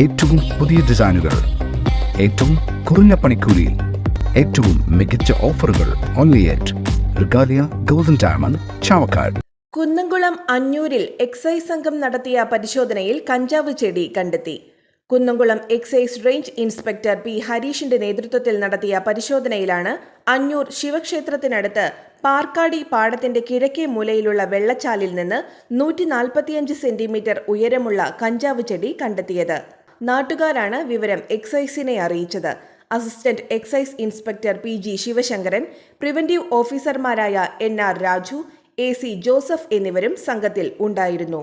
ഏറ്റവും പുതിയ ഡിസൈനുകൾ ഏറ്റവും കുറഞ്ഞ പണിക്കൂലിയിൽ ഏറ്റവും മികച്ച ഓഫറുകൾ only at Regalia golden diamond Chavakkad Kunnamkulam അഞ്ഞൂരിൽ excise സംഘം നടത്തിയ പരിശോധനയിൽ കഞ്ചാവ് ചെടി കണ്ടെത്തി. Kunnamkulam excise range inspector P ഹരീഷിന്റെ നേതൃത്വത്തിൽ നടത്തിയ പരിശോധനയിലാണ് അഞ്ഞൂർ ശിവക്ഷേത്രത്തിനടുത്ത് പാർക്കാടി പാടത്തിന്റെ കിഴക്കേ മൂലയിലുള്ള വെള്ളച്ചാലിൽ നിന്ന് നൂറ്റി സെന്റിമീറ്റർ ഉയരമുള്ള കഞ്ചാവ് ചെടി കണ്ടെത്തിയത്. നാട്ടുകാരാണ് വിവരം എക്സൈസിനെ അറിയിച്ചത്. Assistant excise inspector P G Sivasankaran preventive ഓഫീസർമാരായ N R Raju A C Joseph എന്നിവരും സംഘത്തിൽ ഉണ്ടായിരുന്നു.